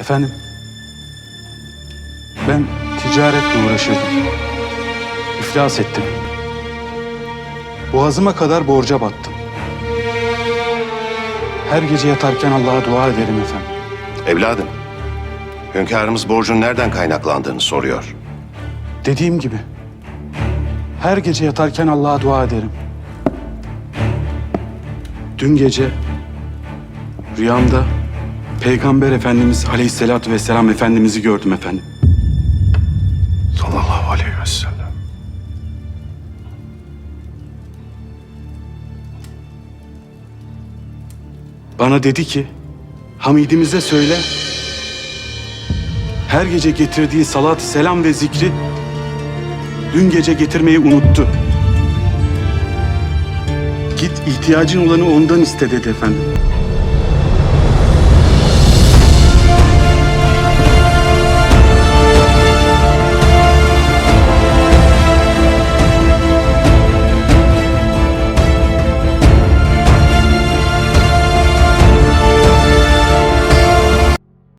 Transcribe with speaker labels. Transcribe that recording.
Speaker 1: Efendim? Ben ticaretle uğraşıyordum. İflas ettim. Boğazıma kadar borca battım. Her gece yatarken Allah'a dua ederim efendim.
Speaker 2: Evladım, hünkârımız borcun nereden kaynaklandığını soruyor.
Speaker 1: Dediğim gibi. Her gece yatarken Allah'a dua ederim. Dün gece rüyamda Peygamber Efendimiz Aleyhisselatü Vesselam Efendimiz'i gördüm efendim.
Speaker 2: Sallallahu aleyhi ve sellem.
Speaker 1: Bana dedi ki, Hamidimize söyle, her gece getirdiği salat, selam ve zikri dün gece getirmeyi unuttu. Git ihtiyacın olanı ondan iste dedi efendim.